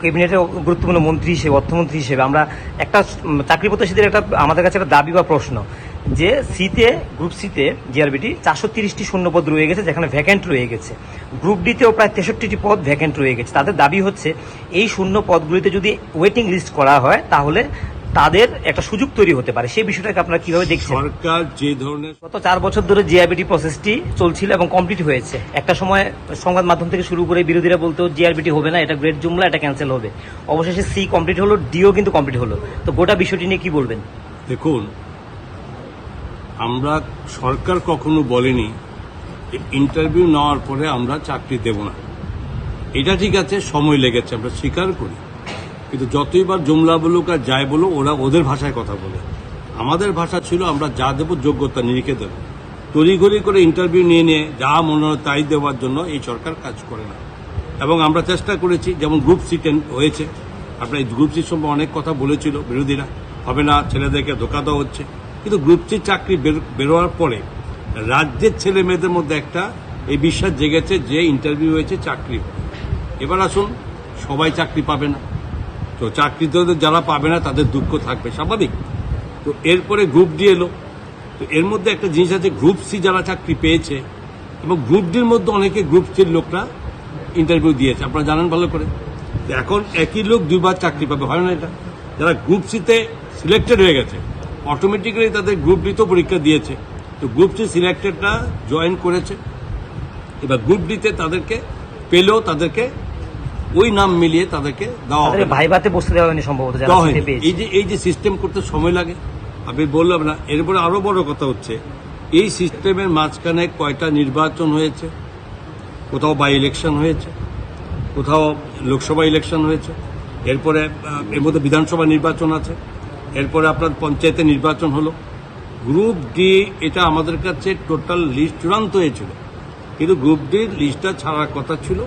ক্যাবিনেটের গুরুত্বপূর্ণ মন্ত্রী হিসেবে, অর্থমন্ত্রী হিসেবে আমরা একটা চাকরি প্রত্যাশীদের একটা, আমাদের কাছে একটা দাবি বা প্রশ্ন যে সিতে, গ্রুপ সিতে, জিআরবিটি, চারশো তিরিশটি শূন্যপদ রয়ে গেছে, যেখানে ভ্যাকেন্ট রয়ে গেছে। গ্রুপ ডিতেও প্রায় তেষট্টিটি পদ ভ্যাকেন্ট রয়ে গেছে। তাদের দাবি হচ্ছে, এই শূন্য পদগুলিতে যদি ওয়েটিং লিস্ট করা হয়, তাহলে তাদের একটা সুযোগ তৈরি হতে পারে। সেই বিষয়টাকে আপনারা কীভাবে দেখছেন? সরকার যে ধরনের গত চার বছর ধরে জিআরবিটি প্রসেসটি চলছিল এবং কমপ্লিট হয়েছে। একটা সময় সংবাদ মাধ্যম থেকে শুরু করে বিরোধীরা বলতো জিআরবিটি হবে না এটা গ্রেড জুমলা এটা ক্যান্সেল হবে। অবশেষে সি কমপ্লিট হলো ডিও কিন্তু কমপ্লিট হলো। তো গোটা বিষয়টি নিয়ে কি বলবেন? দেখুন আমরা সরকার কখনো বলেনি ইন্টারভিউ নেওয়ার পরে আমরা চাকরি দেব না। এটা ঠিক আছে সময় লেগেছে আমরা স্বীকার করি। কিন্তু যতইবার জুমলা বলুক আর যাই বলুক, ওরা ওদের ভাষায় কথা বলে। আমাদের ভাষা ছিল, আমরা যা দেবো যোগ্যতা নিরিখে দেবো। তড়িঘড়ি করে ইন্টারভিউ নিয়ে নিয়ে যা মনে হয় তাই দেওয়ার জন্য এই সরকার কাজ করে না। এবং আমরা চেষ্টা করেছি, যেমন গ্রুপ সি হয়েছে। আপনার এই গ্রুপ সির সম্পর্কে অনেক কথা বলেছিল বিরোধীরা। হবে না, ছেলেদেরকে ধোকা দেওয়া হচ্ছে। কিন্তু গ্রুপ সি চাকরি বের- বেরোয়ার পরে রাজ্যের ছেলে মেয়েদের মধ্যে একটা এই বিশ্বাস জেগেছে যে ইন্টারভিউ হয়েছে, চাকরি। এবার আসুন, সবাই চাকরি পাবে না। তো চাকরিতে যারা পাবে না, তাদের দুঃখ থাকবে, স্বাভাবিক। তো এরপরে গ্রুপ ডি এলো। তো এর মধ্যে একটা জিনিস আছে গ্রুপ সি যারা চাকরি পেয়েছে, এবং গ্রুপ ডির মধ্যে অনেকে গ্রুপ সির লোকরা ইন্টারভিউ দিয়েছে। আপনারা জানেন ভালো করে। এখন একই লোক দুবার চাকরি পাবে, হয় না এটা? যারা গ্রুপ সিতে সিলেক্টেড হয়ে গেছে অটোমেটিক্যালি তাদের গ্রুপ ডিতেও পরীক্ষা দিয়েছে। তো গ্রুপ সি সিলেক্টেডরা জয়েন করেছে। এবার গ্রুপ ডিতে তাদেরকে পেলেও তাদেরকে ওই নাম মিলিয়ে তাদেরকে দেওয়া হবে ভাইভাতে বসতে দেওয়া হয়নি সম্ভবত এই যে এই যে সিস্টেম করতে সময় লাগে আমি বললাম না এরপরে আরও বড় কথা হচ্ছে এই সিস্টেমের মাঝখানে কয়টা নির্বাচন হয়েছে কোথাও বাই ইলেকশন হয়েছে কোথাও লোকসভা ইলেকশন হয়েছে এরপরে এর মধ্যে বিধানসভা নির্বাচন আছে এরপরে আপনার পঞ্চায়েতে নির্বাচন হলো। গ্রুপ ডি এটা আমাদের কাছে টোটাল লিস্ট চূড়ান্ত হয়েছিল কিন্তু গ্রুপ ডির লিস্টটা ছাড়ার কথা ছিল।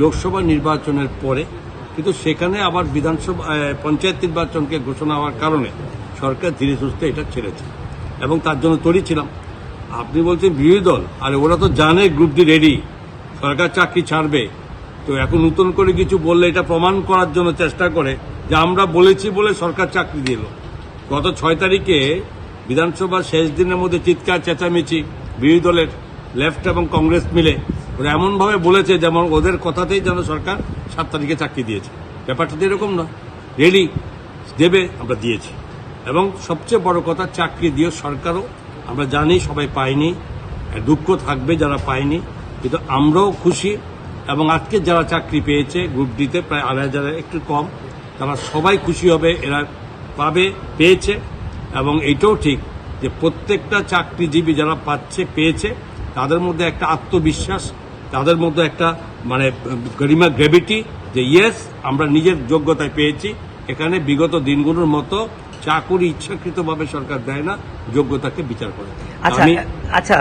লোকসভা নির্বাচনের পরে, কিন্তু সেখানে আবার বিধানসভা পঞ্চায়েত নির্বাচনকে ঘোষণা হওয়ার কারণে সরকার ধীরে সুস্থে এটা ছেড়েছে। এবং তার জন্য তৈরি ছিলাম। আপনি বলছেন বিরোধী দল, আরে ওরা তো জানে গ্রুপ ডি রেডি সরকার চাকরি ছাড়বে। তো এখন নতুন করে কিছু বললে এটা প্রমাণ করার জন্য চেষ্টা করে যে আমরা বলেছি বলে সরকার চাকরি দিল। গত ছয় তারিখে বিধানসভার শেষ দিনের মধ্যে চিৎকার, চেঁচামেচি বিরোধী দলের লেফট এবং কংগ্রেস মিলে ওরা এমনভাবে বলেছে যেমন ওদের কথাতেই যেন সরকার সাত তারিখে চাকরি দিয়েছে। ব্যাপারটা তো এরকম না রেডি দেবে, আমরা দিয়েছি। এবং সবচেয়ে বড় কথা, চাকরি দিয়ে সরকারও, আমরা জানি সবাই পায়নি। দুঃখ থাকবে যারা পায়নি। কিন্তু আমরাও খুশি। এবং আজকে যারা চাকরি পেয়েছে গ্রুপ ডিতে প্রায় আড়াই হাজারের একটু কম, তারা সবাই খুশি হবে, এরা পাবে, পেয়েছে। এবং এটাও ঠিক যে প্রত্যেকটা চাকরিজীবী যারা পাচ্ছে, পেয়েছে, তাদের মধ্যে একটা আত্মবিশ্বাস তাদের মধ্যে একটা মানে গরিমা গ্রেভিটি যে ইয়েস আমরা নিজের যোগ্যতায় পেয়েছি এখানে বিগত দিনগুলোর মতো চাকুরি ইচ্ছাকৃতভাবে সরকার দেয় না যোগ্যতাকে বিচার করে। আচ্ছা আচ্ছা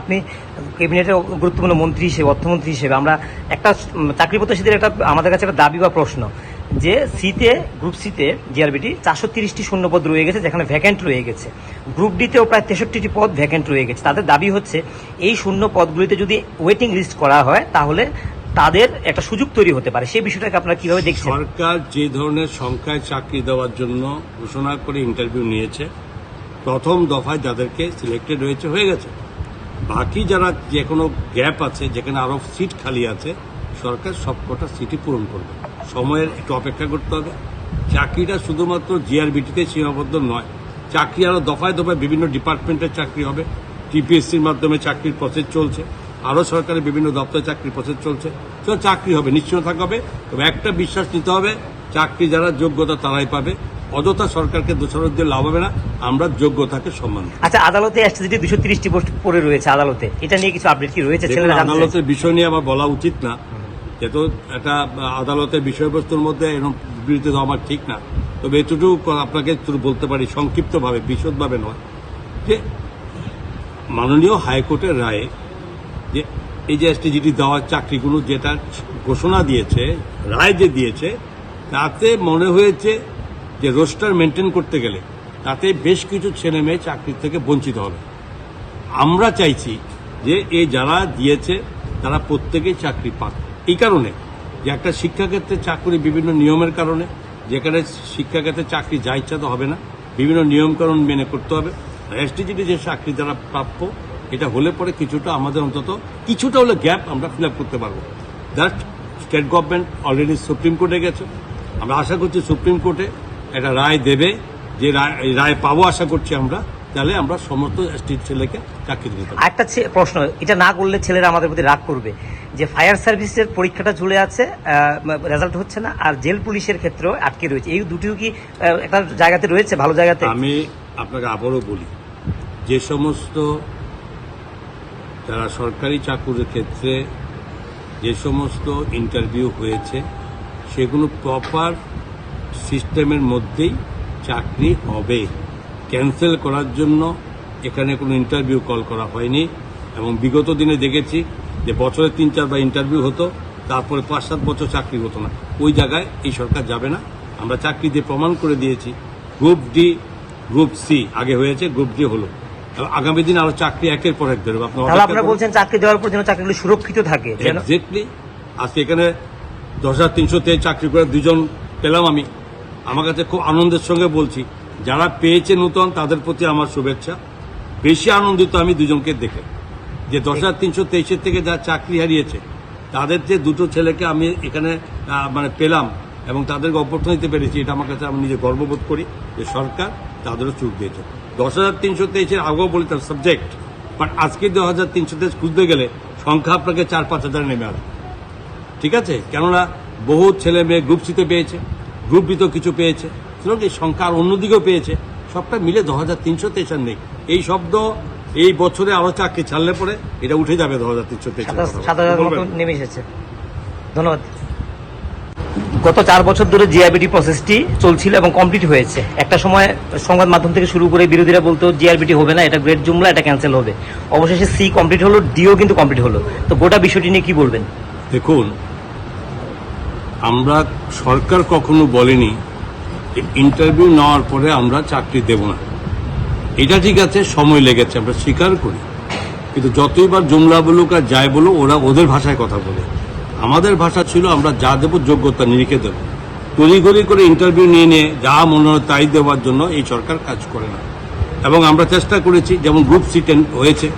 আপনি ক্যাবিনেটের গুরুত্বপূর্ণ মন্ত্রী হিসেবে অর্থমন্ত্রী হিসেবে আমরা একটা চাকরি প্রত্যাশীদের একটা আমাদের কাছে একটা দাবি বা প্রশ্ন। যে সিতে গ্রুপ সিতে জিআরবিটি চারশো তিরিশটি শূন্যপদ রয়ে গেছে, যেখানে ভ্যাকেন্ট রয়ে গেছে। গ্রুপ ডিতেও প্রায় তেষট্টিটি পদ ভ্যাকেন্ট রয়ে গেছে। তাদের দাবি হচ্ছে, এই শূন্য পদগুলিতে যদি ওয়েটিং লিস্ট করা হয়, তাহলে তাদের একটা সুযোগ তৈরি হতে পারে। সেই বিষয়টাকে আপনারা কীভাবে দেখছেন? সরকার যে ধরনের সংখ্যায় চাকরি দেওয়ার জন্য ঘোষণা করে ইন্টারভিউ নিয়েছে, প্রথম দফায় যাদেরকে সিলেক্টেড হয়েছে, হয়ে গেছে। বাকি যারা যে কোনো গ্যাপ আছে, যেখানে আরও সিট খালি আছে, সরকার সবকটা সিটই পূরণ করবে। সময়ের একটু অপেক্ষা করতে হবে। চাকরিটা শুধুমাত্র জিআরবিটিতে সীমাবদ্ধ নয় চাকরি আরও দফায় দফায় বিভিন্ন ডিপার্টমেন্টের চাকরি হবে। টিপিএসসির মাধ্যমে চাকরির প্রসেস চলছে আরও সরকারের বিভিন্ন দপ্তরে চাকরির প্রসেস চলছে। তো চাকরি হবে নিশ্চয় থাকা হবে। তবে একটা বিশ্বাস নিতে হবে চাকরি যারা যোগ্যতা তারাই পাবে। অযথা সরকারকে দোষারোপ দিয়ে লাভ হবে না আমরা যোগ্যতাকে সম্মান আচ্ছা আদালতে এসটিজিটি দুশো তিরিশটি পোস্ট পড়ে রয়েছে আদালতে। এটা নিয়ে কিছু আপডেট কি রয়েছে। আদালতের বিষয় নিয়ে আমার বলা উচিত না। যেহেতু একটা আদালতের বিষয়বস্তুর মধ্যে এরকম দেওয়া আমার ঠিক না। তবে এতটুকু আপনাকে বলতে পারি, সংক্ষিপ্তভাবে, বিশদভাবে নয়, যে মাননীয় হাইকোর্টের রায়ে যে এই যে এসটিজিটি দেওয়ার চাকরিগুলো যেটা ঘোষণা দিয়েছে, রায় যে দিয়েছে, তাতে মনে হয়েছে যে রোস্টার মেনটেন করতে গেলে তাতে বেশ কিছু ছেলে মেয়ে চাকরি থেকে বঞ্চিত হবে। আমরা চাইছি যে এই যারা দিয়েছে, তারা প্রত্যেকেই চাকরি পাক। এই কারণে যে একটা শিক্ষাক্ষেত্রে চাকরি বিভিন্ন নিয়মের কারণে, যেখানে শিক্ষাক্ষেত্রে চাকরি যা ইচ্ছা তো হবে না, বিভিন্ন নিয়মকানুন মেনে করতে হবে। এসটিজিটি যে চাকরি দ্বারা প্রাপ্য, এটা হলে পরে কিছুটা আমাদের অন্তত কিছুটা হলে গ্যাপ আমরা ফিল করতে পারব। That state government already supreme কোর্টে গেছে। আমরা আশা করছি সুপ্রিম কোর্টে একটা রায় দেবে, যে রায় রায় পাবো আশা করছি আমরা। তাহলে আমরা সমস্ত এসটি ছেলেকে চাকরি দিতে পারব। আরেকটা ছে- প্রশ্ন এটা না করলে ছেলেরা আমাদের প্রতি রাগ করবে যে ফায়ার সার্ভিসের পরীক্ষাটা চলে আছে রেজাল্ট হচ্ছে না আর জেল পুলিশের ক্ষেত্রেও আটকে রয়েছে। এই দুটিও কি একটা জায়গাতে রয়েছে ভালো জায়গাতে? আমি আপনাকে আবারও বলি যে সমস্ত যারা সরকারি চাকুরির ক্ষেত্রে যে সমস্ত ইন্টারভিউ হয়েছে সেগুলো প্রপার সিস্টেমের মধ্যেই চাকরি হবে। ক্যান্সেল করার জন্য এখানে কোনো ইন্টারভিউ কল করা হয়নি এবং বিগত দিনে দেখেছি যে বছরে তিন চারবার ইন্টারভিউ হতো তারপরে পাঁচ সাত বছর চাকরি হতো না। ওই জায়গায় এই সরকার যাবে না। আমরা চাকরি দিয়ে প্রমাণ করে দিয়েছি গ্রুপ ডি গ্রুপ সি আগে হয়েছে গ্রুপ ডি হলো। আগামী দিন আরও চাকরি একের পর এক বেরোবে। আপনার বলছেন চাকরি দেওয়ার পর যেন চাকরিগুলো সুরক্ষিত থাকে এক্স্যাক্টলি আজকে এখানে দশ হাজার তিনশো চাকরি করে দুজন পেলাম আমি। আমার কাছে খুব আনন্দের সঙ্গে বলছি যারা পেয়েছে নূতন, তাদের প্রতি আমার শুভেচ্ছা। বেশি আনন্দিত আমি দুজনকে দেখে। যে দশ হাজার তিনশো তেইশের থেকে যারা চাকরি হারিয়েছে, তাদের যে দুটো ছেলেকে আমি এখানে মানে পেলাম এবং তাদেরকে অপরচুনিটি পেরেছি, এটা আমার কাছে আমি নিজে গর্ববোধ করি যে সরকার তাদেরও চুপ দিয়েছে। দশ হাজার তিনশো তেইশের আগেও বলি তার সাবজেক্ট, বাট আজকে দশ হাজার তিনশো তেইশ খুঁজতে গেলে সংখ্যা আপনাকে চার পাঁচ হাজার নেমে আসবে। ঠিক আছে? কেননা বহু ছেলে মেয়ে গ্রুপ সিতে পেয়েছে গ্রুপ বি কিছু পেয়েছে। সুতরাং এই সংখ্যা আর অন্যদিকেও পেয়েছে। সবটা মিলে দশ হাজার তিনশো তেইশ এই শব্দ এই বছরে আরও চাকরি ছাড়লে পরে এটা উঠে যাবে দশ হাজার তিনশো নেমে এসেছে। ধন্যবাদ। গত চার বছর ধরে জিআরবিটি প্রসেসটি চলছিল এবং কমপ্লিট হয়েছে। একটা সময় সংবাদ মাধ্যম থেকে শুরু করে বিরোধীরা বলতো জিআরবিটি হবে না এটা গ্রেট জুমলা এটা ক্যান্সেল হবে। অবশেষে সি কমপ্লিট হলো ডিও কিন্তু কমপ্লিট হলো। তো গোটা বিষয়টি নিয়ে কি বলবেন? দেখুন আমরা সরকার কখনো বলেনি ইন্টারভিউ নেওয়ার পরে আমরা চাকরি দেব না। এটা ঠিক আছে, সময় লেগেছে, আমরা স্বীকার করি। কিন্তু যতইবার জুমলা বলুক আর যাই বলুক, ওরা ওদের ভাষায় কথা বলে। আমাদের ভাষা ছিল, আমরা যা দেবো, যোগ্যতা নিরিখে দেবো। তড়িঘড়ি করে ইন্টারভিউ নিয়ে নিয়ে যা মনে হয় তাই দেওয়ার জন্য এই সরকার কাজ করে না। এবং আমরা চেষ্টা করেছি, যেমন গ্রুপ সি হয়েছে।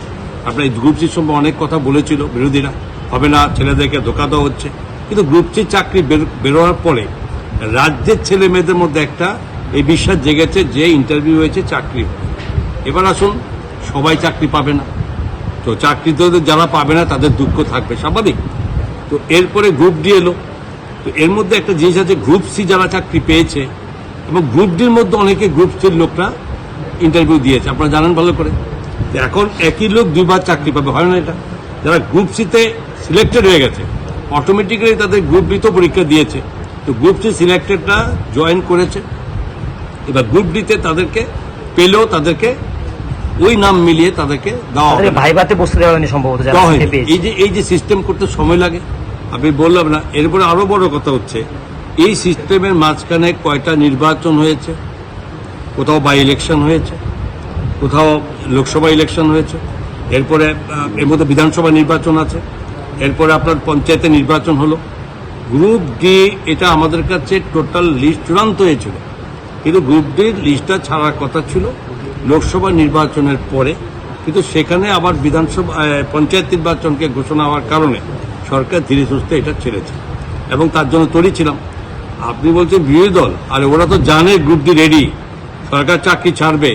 আপনার এই গ্রুপ সির সম্পর্কে অনেক কথা বলেছিল বিরোধীরা। হবে না, ছেলেদেরকে ধোকা দেওয়া হচ্ছে। কিন্তু গ্রুপ সি চাকরি বের- বেরোয়ার পরে রাজ্যের ছেলে মেয়েদের মধ্যে একটা এই বিশ্বাস জেগেছে যে ইন্টারভিউ হয়েছে, চাকরি এবার আসুন, সবাই চাকরি পাবে না। তো চাকরি তো যারা পাবে না, তাদের দুঃখ থাকবে, স্বাভাবিক। তো এরপরে গ্রুপ ডি এলো। তো এর মধ্যে একটা জিনিস আছে গ্রুপ সি যারা চাকরি পেয়েছে, এবং গ্রুপ ডির মধ্যে অনেকে গ্রুপ সির লোকরা ইন্টারভিউ দিয়েছে। আপনারা জানেন ভালো করে। এখন একই লোক দুইবার চাকরি পাবে, হয় না এটা? যারা গ্রুপ সিতে সিলেক্টেড হয়ে গেছে অটোমেটিক্যালি তাদের গ্রুপ ডি তো পরীক্ষা দিয়েছে। তো গ্রুপ সি সিলেক্টেডরা জয়েন করেছে। এবার গ্রুপ ডিতে তাদেরকে পেলেও তাদেরকে ওই নাম মিলিয়ে তাদেরকে দেওয়া হবে ভাইভাতে বসতে দেওয়া হয়নি সম্ভবত। এই যে এই যে সিস্টেম করতে সময় লাগে আমি বললাম না এরপরে আরও বড় কথা হচ্ছে এই সিস্টেমের মাঝখানে কয়টা নির্বাচন হয়েছে কোথাও বাই ইলেকশন হয়েছে কোথাও লোকসভা ইলেকশন হয়েছে এরপরে এর মধ্যে বিধানসভা নির্বাচন আছে এরপরে আপনার পঞ্চায়েতে নির্বাচন হলো। গ্রুপ ডি এটা আমাদের কাছে টোটাল লিস্ট চূড়ান্ত হয়েছিল। কিন্তু গ্রুপ ডির লিস্টটা ছাড়ার কথা ছিল লোকসভা নির্বাচনের পরে। কিন্তু সেখানে আবার বিধানসভা পঞ্চায়েত নির্বাচনকে ঘোষণা হওয়ার কারণে সরকার ধীরে সুস্থে এটা ছেড়েছে। এবং তার জন্য তৈরি ছিলাম। আপনি বলছেন বিরোধী দল, আর ওরা তো জানে গ্রুপ ডি রেডি সরকার চাকরি ছাড়বে।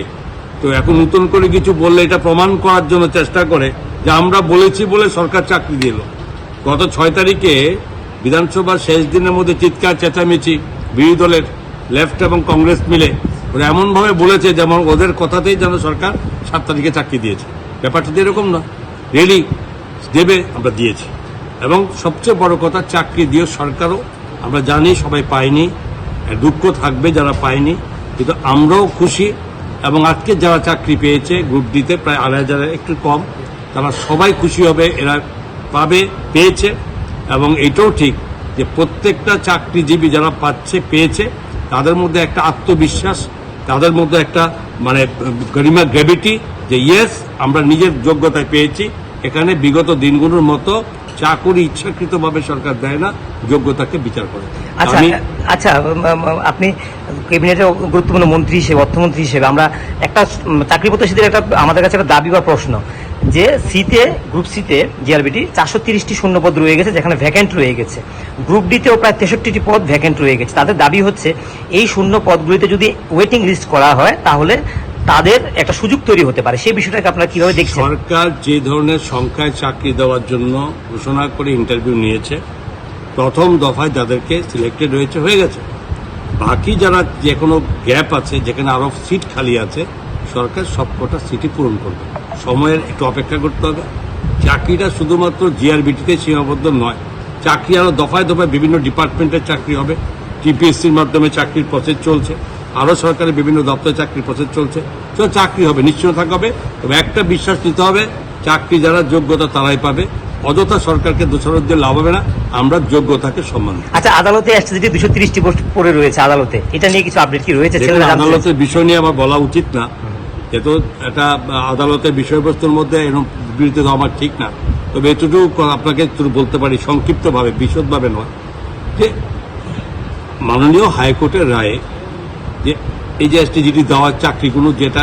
তো এখন নতুন করে কিছু বললে এটা প্রমাণ করার জন্য চেষ্টা করে যে আমরা বলেছি বলে সরকার চাকরি দিল। গত ছয় তারিখে বিধানসভার শেষ দিনের মধ্যে চিৎকার, চেঁচামেচি, বিরোধী দলের লেফট এবং কংগ্রেস মিলে ওরা এমনভাবে বলেছে যেমন ওদের কথাতেই যেন সরকার সাত তারিখে চাকরি দিয়েছে। ব্যাপারটা তো এরকম না রেলি দেবে, আমরা দিয়েছি। এবং সবচেয়ে বড় কথা, চাকরি দিয়ে সরকারও, আমরা জানি সবাই পায়নি। দুঃখ থাকবে যারা পায়নি। কিন্তু আমরাও খুশি। এবং আজকে যারা চাকরি পেয়েছে গ্রুপ ডিতে প্রায় আড়াই হাজারের একটু কম, তারা সবাই খুশি হবে, এরা পাবে, পেয়েছে। এবং এটাও ঠিক যে প্রত্যেকটা চাকরিজীবী যারা পাচ্ছে পেয়েছে তাদের মধ্যে একটা আত্মবিশ্বাস তাদের মধ্যে একটা মানে গরিমা গ্র্যাভিটি যে ইয়েস আমরা নিজের যোগ্যতায় পেয়েছি। এখানে বিগত দিনগুলোর মতো চাকরি ইচ্ছাকৃতভাবে সরকার দেয় না যোগ্যতাকে বিচার করে। আচ্ছা আচ্ছা আপনি ক্যাবিনেটের গুরুত্বপূর্ণ মন্ত্রী হিসেবে অর্থমন্ত্রী হিসেবে আমরা একটা চাকরি প্রত্যাশীদের একটা আমাদের কাছে একটা দাবি বা প্রশ্ন। যে সিতে গ্রুপ সিতে জিআরবিটি চারশো তিরিশটি শূন্যপদ রয়ে গেছে, যেখানে ভ্যাকেন্ট রয়ে গেছে। গ্রুপ ডিতেও প্রায় তেষট্টিটি পদ ভ্যাকেন্ট রয়ে গেছে। তাদের দাবি হচ্ছে, এই শূন্য পদগুলিতে যদি ওয়েটিং লিস্ট করা হয়, তাহলে তাদের একটা সুযোগ তৈরি হতে পারে। সেই বিষয়টাকে আপনারা কীভাবে দেখছেন? সরকার যে ধরনের সংখ্যায় চাকরি দেওয়ার জন্য ঘোষণা করে ইন্টারভিউ নিয়েছে, প্রথম দফায় যাদেরকে সিলেক্টেড হয়েছে, হয়ে গেছে। বাকি যারা যে কোনো গ্যাপ আছে, যেখানে আরও সিট খালি আছে, সরকার সবকটা সিটই পূরণ করবে। সময়ের একটু অপেক্ষা করতে হবে। চাকরিটা শুধুমাত্র জিআরবিটিতে সীমাবদ্ধ নয়। চাকরি আরও দফায় দফায় বিভিন্ন ডিপার্টমেন্টের চাকরি হবে। টিপিএসসির মাধ্যমে চাকরির প্রসেস চলছে। আরও সরকারের বিভিন্ন দপ্তরে চাকরির প্রসেস চলছে। তো চাকরি হবে নিশ্চয় থাকা হবে। তবে একটা বিশ্বাস নিতে হবে চাকরি যারা যোগ্যতা তারাই পাবে। অযথা সরকারকে দোষারোপ দিয়ে লাভ হবে না। আমরা যোগ্যতাকে সম্মান আচ্ছা আদালতে এসটিজিটি দুশো তিরিশটি পোস্ট পড়ে রয়েছে আদালতে এটা নিয়ে কিছু আপডেট কি রয়েছে? আদালতের বিষয় নিয়ে আমার বলা উচিত না। যেহেতু এটা আদালতের বিষয়বস্তুর মধ্যে এরকম দেওয়া আমার ঠিক না। তবে এতটুকু আপনাকে একটু বলতে পারি, সংক্ষিপ্তভাবে, বিশদভাবে নয়, যে মাননীয় হাইকোর্টের রায়ে যে এই যে এসটিজিটি দেওয়ার চাকরিগুলো যেটা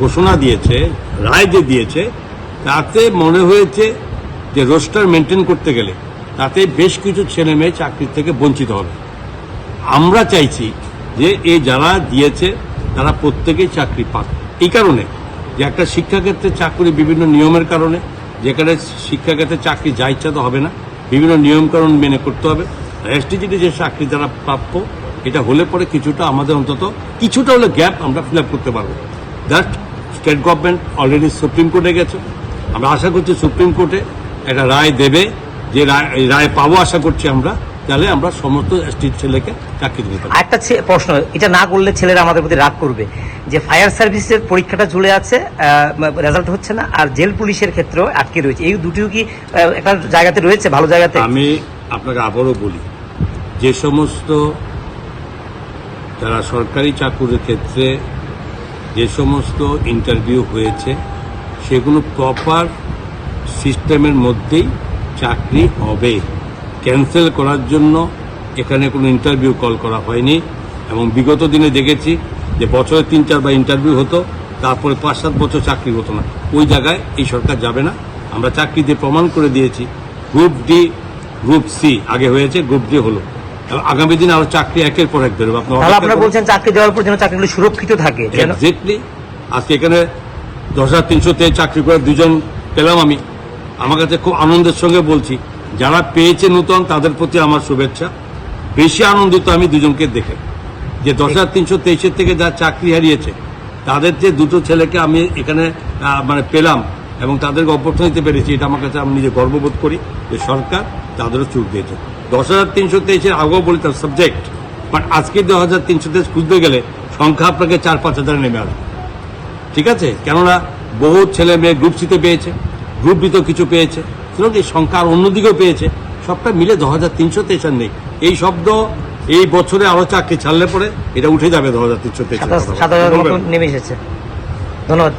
ঘোষণা দিয়েছে, রায় যে দিয়েছে, তাতে মনে হয়েছে যে রোস্টার মেনটেন করতে গেলে তাতে বেশ কিছু ছেলে মেয়ে চাকরি থেকে বঞ্চিত হবে। আমরা চাইছি যে এই যারা দিয়েছে, তারা প্রত্যেকেই চাকরি পাক। এই কারণে যে একটা শিক্ষাক্ষেত্রে চাকরি বিভিন্ন নিয়মের কারণে, যেখানে শিক্ষাক্ষেত্রে চাকরি যা ইচ্ছা তো হবে না, বিভিন্ন নিয়মকানুন মেনে করতে হবে। এসটিজিটি যে চাকরি যারা প্রাপ্য, এটা হলে পরে কিছুটা আমাদের অন্তত কিছুটা হলে গ্যাপ আমরা ফিল করতে পারব। That state government already supreme কোর্টে গেছে। আমরা আশা করছি সুপ্রিম কোর্টে একটা রায় দেবে, যে রায় রায় পাবো আশা করছি আমরা। তাহলে আমরা সমস্ত এসটি ছেলেকে চাকরি দিতে পারব আরেকটা ছে- প্রশ্ন এটা না করলে ছেলেরা আমাদের প্রতি রাগ করবে। যে ফায়ার সার্ভিসের পরীক্ষাটা ঝুলে আছে রেজাল্ট হচ্ছে না আর জেল পুলিশের ক্ষেত্রেও আটকে রয়েছে। এই দুটিও কি একটা জায়গাতে রয়েছে ভালো জায়গাতে? আমি আপনাকে আবারও বলি যে সমস্ত যারা সরকারি চাকুরির ক্ষেত্রে যে সমস্ত ইন্টারভিউ হয়েছে সেগুলো প্রপার সিস্টেমের মধ্যেই চাকরি হবে। ক্যান্সেল করার জন্য এখানে কোনো ইন্টারভিউ কল করা হয়নি এবং বিগত দিনে দেখেছি যে বছরে তিন চারবার ইন্টারভিউ হতো তারপরে পাঁচ সাত বছর চাকরি হতো না। ওই জায়গায় এই সরকার যাবে না। আমরা চাকরি দিয়ে প্রমাণ করে দিয়েছি গ্রুপ ডি গ্রুপ সি আগে হয়েছে গ্রুপ ডি হলো। এবং আগামী দিনে আরও চাকরি একের পর এক বেরোবে। আপনার বলছেন চাকরি দেওয়ার পর যেন চাকরিগুলো সুরক্ষিত থাকে এক্স্যাক্টলি আজকে এখানে দশ হাজার তিনশোতে চাকরি করে দুজন পেলাম আমি। আমার কাছে খুব আনন্দের সঙ্গে বলছি যারা পেয়েছে নূতন, তাদের প্রতি আমার শুভেচ্ছা। বেশি আনন্দিত আমি দুজনকে দেখে। যে দশ হাজার তিনশো তেইশের থেকে যা চাকরি হারিয়েছে, তাদের যে দুটো ছেলেকে আমি এখানে মানে পেলাম এবং তাদেরকে অপরচুনিতে পেরেছি, এটা আমার কাছে আমি নিজে গর্ববোধ করি যে সরকার তাদেরও চুপ দিয়েছে। দশ হাজার তিনশো তেইশের আগেও বলি তার সাবজেক্ট বাট আজকে দু হাজার তিনশো তেইশ খুঁজতে গেলে সংখ্যা আপনাকে চার পাঁচ হাজারে নেমে আসবে। ঠিক আছে? কেননা বহু ছেলে মেয়ে গ্রুপ সিতে পেয়েছে গ্রুপ বিতেও কিছু পেয়েছে। সুতরাং এই সংখ্যা আর অন্যদিকেও পেয়েছে। সবটা মিলে দশ হাজার তিনশো তেসার নেই। এই শব্দ এই বছরে আরও চাকরি ছাড়লে পরে এটা উঠে যাবে দশ হাজার তিনশো মতো নেমে এসেছে। ধন্যবাদ।